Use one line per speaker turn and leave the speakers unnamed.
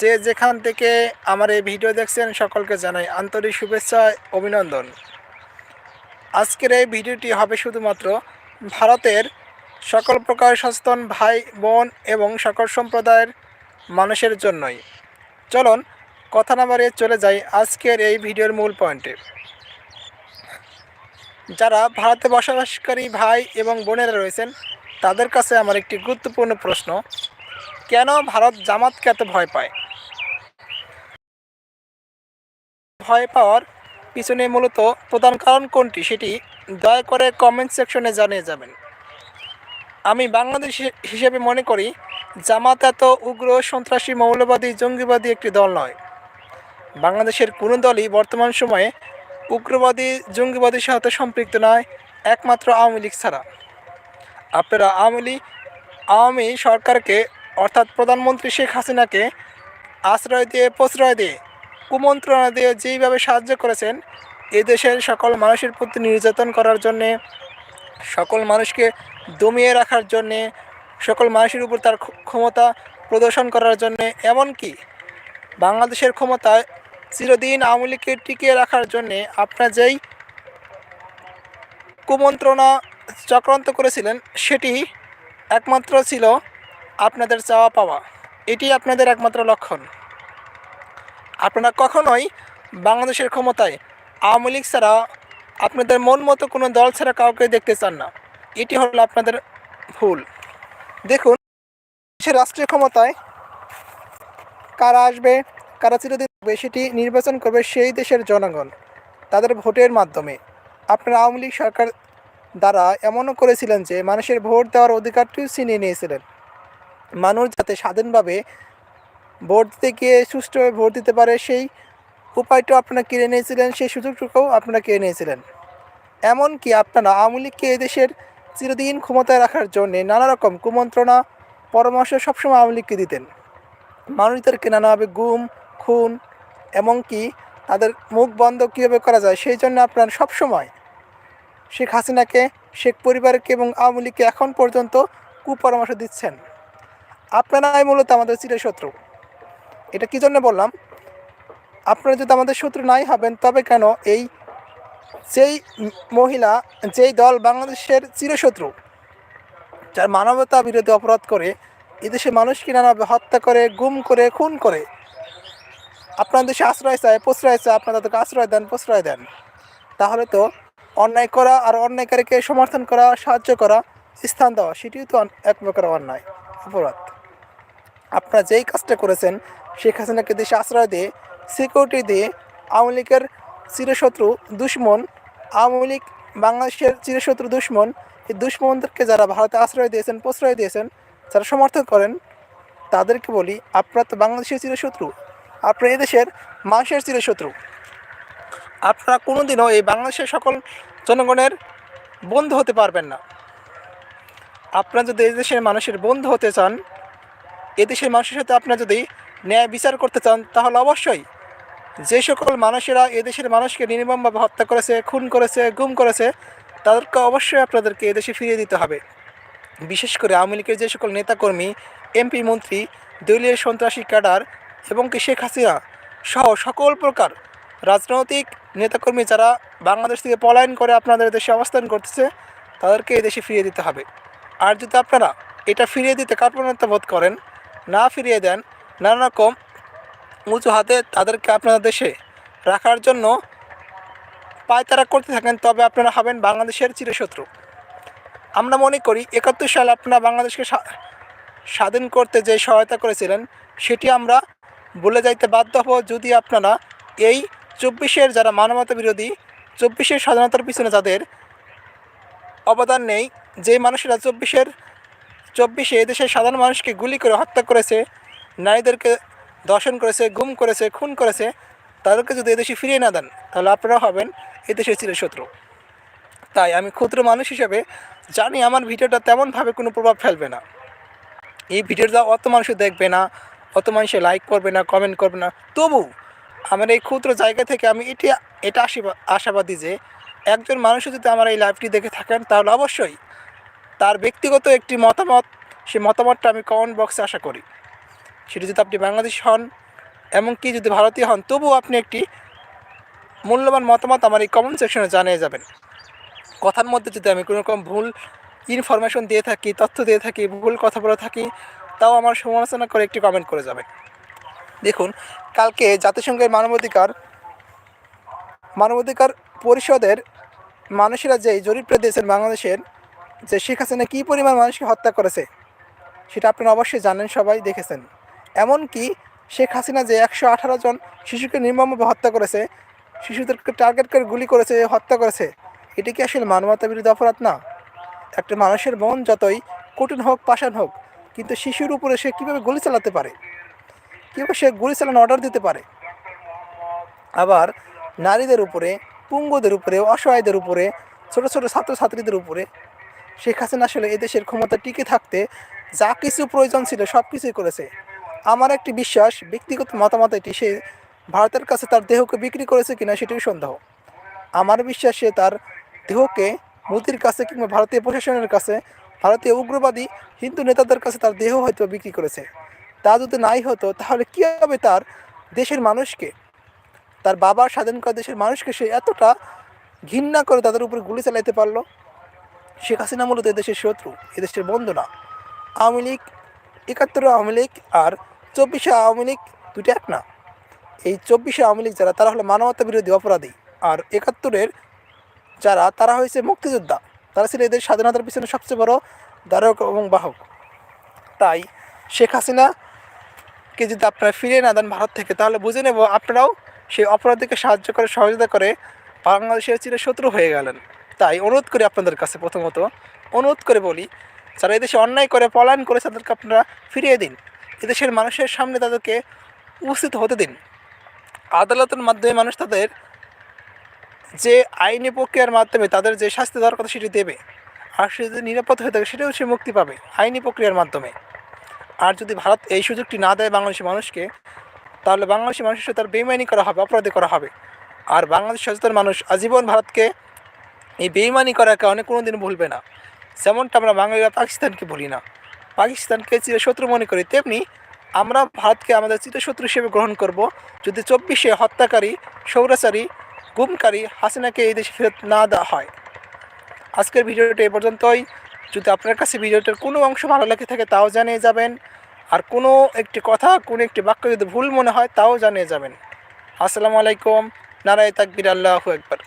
যে যেখান থেকে আমার এই ভিডিও দেখছেন, সকলকে জানাই আন্তরিক শুভেচ্ছা, অভিনন্দন। আজকের এই ভিডিওটি হবে শুধুমাত্র ভারতের সকল প্রকার সচেতন ভাই, বোন এবং সকল সম্প্রদায়ের মানুষের জন্যই। চলুন, কথা না বাড়িয়ে চলে যাই আজকের এই ভিডিওর মূল পয়েন্টে। যারা ভারতে বসবাসকারী ভাই এবং বোনেরা রয়েছেন, তাদের কাছে আমার একটি গুরুত্বপূর্ণ প্রশ্ন। কেন ভারত জামাতকে এত ভয় পায়? ভয় পাওয়ার পিছনে মূলত প্রধান কারণ কোনটি সেটি দয়া করে কমেন্ট সেকশনে জানিয়ে যাবেন। আমি বাংলাদেশ হিসেবে মনে করি জামাত এত উগ্র, সন্ত্রাসী, মৌলবাদী, জঙ্গিবাদী একটি দল নয়। বাংলাদেশের কোনো দলই বর্তমান সময়ে উগ্রবাদী, জঙ্গিবাদীর সাথে সম্পৃক্ত নয়, একমাত্র আওয়ামী লীগ ছাড়া। আপনারা আওয়ামী লীগ আওয়ামী সরকারকে অর্থাৎ প্রধানমন্ত্রী শেখ হাসিনাকে আশ্রয় দিয়ে, প্রশ্রয় দিয়ে, কুমন্ত্রণা দিয়ে যেইভাবে সাহায্য করেছেন, এদেশের সকল মানুষের প্রতি নির্যাতন করার জন্যে, সকল মানুষকে দমিয়ে রাখার জন্যে, সকল মানুষের উপর তার ক্ষমতা প্রদর্শন করার জন্যে, এমনকি বাংলাদেশের ক্ষমতায় চিরদিন আওয়ামী লীগকে টিকিয়ে রাখার জন্যে আপনার যেই কুমন্ত্রণা চক্রান্ত করেছিলেন, সেটি একমাত্র ছিল আপনাদের চাওয়া পাওয়া, এটি আপনাদের একমাত্র লক্ষণ। আপনারা কখনোই বাংলাদেশের ক্ষমতায় আওয়ামী লীগ ছাড়া আপনাদের মন মতো কোনো দল ছাড়া কাউকে দেখতে চান না। এটি হলো আপনাদের ভুল। দেখুন দেশের রাষ্ট্রীয় ক্ষমতায় কারা আসবে, কারা চিরদিন সেটি নির্বাচন করবে সেই দেশের জনগণ, তাদের ভোটের মাধ্যমে। আপনারা আওয়ামী লীগ সরকার দ্বারা এমনও করেছিলেন যে মানুষের ভোট দেওয়ার অধিকারটিও ছিনিয়ে নিয়েছিলেন। মানুষ যাতে স্বাধীনভাবে ভোট দিতে গিয়ে সুষ্ঠুভাবে ভোট দিতে পারে, সেই উপায়টাও আপনারা কিনে নিয়েছিলেন, সেই সুযোগটুকুও আপনারা কিনে নিয়েছিলেন। এমনকি আপনারা আওয়ামী লীগকে এদেশের চিরদিন ক্ষমতায় রাখার জন্যে নানা রকম কুমন্ত্রণা, পরামর্শ সবসময় আওয়ামী লীগকে দিতেন। মানুষদেরকে নানাভাবে গুম, খুন, এমনকি তাদের মুখ বন্ধ কীভাবে করা যায়, সেই জন্য আপনারা সবসময় শেখ হাসিনাকে, শেখ পরিবারকে এবং আওয়ামী লীগকে এখন পর্যন্ত কুপরামর্শ দিচ্ছেন। আপনারাই মূলত আমাদের চিরশত্রু এটা কী জন্য বললাম? আপনারা যদি আমাদের শত্রু নাই হবেন, তবে কেন এই যেই মহিলা, যেই দল বাংলাদেশের চিরশত্রু যার মানবতা বিরোধী অপরাধ করে এদেশে মানুষকে নানাভাবে হত্যা করে, গুম করে, খুন করে? আপনার দেশে আশ্রয় চায়, প্রশ্রয় চায়, আপনারা তাদেরকে আশ্রয় দেন, প্রশ্রয় দেন। তাহলে তো অন্যায় করা আর অন্যায়কারীকে সমর্থন করা, সাহায্য করা, স্থান দেওয়া, সেটিও তো এক প্রকার অন্যায়, অপরাধ। আপনারা যেই কাজটা করেছেন, শেখ হাসিনাকে দেশে আশ্রয় দিয়ে সিকিউরিটি দিয়ে আওয়ামী লীগের চিরশত্রু দুশ্মন, আওয়ামী লীগ বাংলাদেশের চিরশত্রু দুশ্মন, এই দুশ্মনদেরকে যারা ভারতে আশ্রয় দিয়েছেন, প্রশ্রয় দিয়েছেন, যারা সমর্থন করেন, তাদেরকে বলি, আপনারা তো বাংলাদেশের চিরশত্রু, আপনারা এদেশের মানুষের চিরশত্রু। আপনারা কোনোদিনও এই বাংলাদেশের সকল জনগণের বন্ধু হতে পারবেন না। আপনারা যদি এই দেশের মানুষের বন্ধু হতে চান এদেশের মানুষের সাথে আপনারা যদি ন্যায় বিচার করতে চান, তাহলে অবশ্যই যে সকল মানুষেরা এদেশের মানুষকে নির্মমভাবে হত্যা করেছে, খুন করেছে, গুম করেছে, তাদেরকে অবশ্যই আপনাদেরকে এদেশে ফিরিয়ে দিতে হবে। বিশেষ করে আওয়ামী লীগের যে সকল নেতাকর্মী, এমপি, মন্ত্রী, দলীয় সন্ত্রাসী ক্যাডার এবং কি শেখ হাসিনা সহ সকল প্রকার রাজনৈতিক নেতাকর্মী যারা বাংলাদেশ থেকে পলায়ন করে আপনাদের দেশে অবস্থান করতেছে, তাদেরকে এদেশে ফিরিয়ে দিতে হবে। আর যদি আপনারা এটা ফিরিয়ে দিতে কার্পণ্যতা বোধ করেন না ফিরিয়ে দেন, নানা রকম উঁচু হাতে তাদেরকে আপনার দেশে রাখার জন্য পায়তারা করতে থাকেন, তবে আপনারা হবেন বাংলাদেশের চিরশত্রু। আমরা মনে করি একাত্তর সালে আপনারা বাংলাদেশকে স্বাধীন করতে যে সহায়তা করেছিলেন, সেটি আমরা বলে যাইতে বাধ্য হব যদি আপনারা এই চব্বিশের যারা মানবতা বিরোধী, চব্বিশের স্বাধীনতার পিছনে যাদের অবদান নেই, যে মানুষেরা চব্বিশের চব্বিশে এদেশের সাধারণ মানুষকে গুলি করে হত্যা করেছে, নারীদেরকে দর্শন করেছে, গুম করেছে, খুন করেছে, তাদেরকে যদি এদেশে ফিরিয়ে না দেন, তাহলে আপনারা হবেন এদেশের চিরশত্রু। তাই আমি ক্ষুদ্র মানুষ হিসেবে জানি আমার ভিডিওটা তেমনভাবে কোনো প্রভাব ফেলবে না। এই ভিডিওটা অত মানুষ দেখবে না অত মানুষে লাইক করবে না কমেন্ট করবে না, তবু আমার এই ক্ষুদ্র জায়গা থেকে আমি এটি, এটা আশীর্বাদ আশাবাদী যে একজন মানুষও যদি আমার এই লাইভটি দেখে থাকেন, তাহলে অবশ্যই তার ব্যক্তিগত একটি মতামত, সেই মতামতটা আমি কমেন্ট বক্সে আশা করি। সেটি যদি আপনি বাংলাদেশ হন, এমনকি যদি ভারতীয় হন, তবুও আপনি একটি মূল্যবান মতামত আমার এই কমেন্ট সেকশনে জানিয়ে যাবেন। কথার মধ্যে যদি আমি কোনো রকম ভুল ইনফরমেশন দিয়ে থাকি, তথ্য দিয়ে থাকি, ভুল কথা বলে থাকি, তাও আমার সমালোচনা করে একটি কমেন্ট করে যাবে। দেখুন, কালকে জাতিসংঘের মানবাধিকার মানবাধিকার পরিষদের মানুষেরা যে জরিপটা দিয়েছেন বাংলাদেশের যে শেখ হাসিনা কী পরিমাণ মানুষকে হত্যা করেছে, সেটা আপনারা অবশ্যই জানেন, সবাই দেখেছেন। এমনকি শেখ হাসিনা যে একশো আঠারো জন শিশুকে নির্মমভাবে হত্যা করেছে, শিশুদেরকে টার্গেট করে গুলি করেছে, হত্যা করেছে, এটি কি আসলে মানবতা বিরোধী অপরাধ? না। একটা মানুষের মন যতই কঠিন হোক, পাষাণ হোক, কিন্তু শিশুর উপরে সে কীভাবে গুলি চালাতে পারে? কীভাবে সে গুলি চালানো অর্ডার দিতে পারে? আবার নারীদের উপরে, পুঙ্গদের উপরে, অসহায়দের উপরে, ছোটো ছোটো ছাত্রছাত্রীদের উপরে শেখ হাসিনা আসলে এদেশের ক্ষমতা টিকে থাকতে যা কিছু প্রয়োজন ছিল সব কিছুই করেছে। আমার একটি বিশ্বাস, ব্যক্তিগত মতামত এটি, সে ভারতের কাছে তার দেহকে বিক্রি করেছে কিনা সেটিও সন্দেহ। আমার বিশ্বাস তার দেহকে মোদির কাছে কিংবা ভারতীয় প্রশাসনের কাছে, ভারতীয় উগ্রবাদী হিন্দু নেতাদের কাছে তার দেহ হয়তো বিক্রি করেছে। তা যদি নাই হতো, তাহলে কী হবে তার দেশের মানুষকে? তার বাবার স্বাধীন করা দেশের মানুষকে সে এতটা ঘৃণা করে তাদের উপরে গুলি চালাইতে পারল? শেখ হাসিনা মূলত এদেশের শত্রু, এদেশের বন্ধু না। আওয়ামী লীগ একাত্তর আওয়ামী লীগ আর চব্বিশে আওয়ামী লীগ দুটো এক না। এই চব্বিশে আওয়ামী লীগ যারা, তারা হলো মানবতা বিরোধী অপরাধী। আর একাত্তরের যারা, তারা হয়েছে মুক্তিযোদ্ধা। তারা ছিল এদের স্বাধীনতার পিছনে সবচেয়ে বড় ধারক এবং বাহক। তাই শেখ হাসিনাকে যদি আপনারা ফিরিয়ে না দেন ভারত থেকে, তাহলে বুঝে নেব আপনারাও সেই অপরাধীকে সাহায্য করে, সহযোগিতা করে বাংলাদেশের চিরে শত্রু হয়ে গেলেন। তাই অনুরোধ করি আপনাদের কাছে প্রথমত, অনুরোধ করে বলি, যারা এদেশে অন্যায় করে পলায়ন করে তাদেরকে আপনারা ফিরিয়ে দিন। এদেশের মানুষের সামনে তাদেরকে উপস্থিত হতে দিন। আদালতের মাধ্যমে মানুষ তাদের যে আইনি প্রক্রিয়ার মাধ্যমে তাদের যে শাস্তি দেওয়ার কথা সেটি দেবে, আর সে যদি নিরাপদ হয়ে থাকে সেটাও সে মুক্তি পাবে আইনি প্রক্রিয়ার মাধ্যমে। আর যদি ভারত এই সুযোগটি না দেয় বাংলাদেশি মানুষকে, তাহলে বাংলাদেশি মানুষের সাথে তার বেইমানি করা হবে, অপরাধী করা হবে। আর বাংলাদেশ সচেতন মানুষ আজীবন ভারতকে এই বেইমানি করার কারণে কোনো দিন ভুলবে না। যেমনটা আমরা বাঙালিরা পাকিস্তানকে ভুলি না। পাকিস্তানকে চিরশত্রু মনে করি, তেমনি আমরা ভারতকে আমাদের চিরশত্রু হিসেবে গ্রহণ করব। যদি চব্বিশে হত্যাকারী সৌরাচারী গুমকারী হাসিনাকে এই দেশে ফেরত না দেওয়া হয়। আজকের ভিডিওটা এ পর্যন্তই। যদি আপনার কাছে ভিডিওটার কোনো অংশ ভালো লেগে থাকে, তাও জানিয়ে যাবেন। আর কোনো একটি কথা, কোনো একটি বাক্য যদি ভুল মনে হয়, তাও জানিয়ে যাবেন। আসসালামু আলাইকুম। নারায় তাকবির, আল্লাহু একবার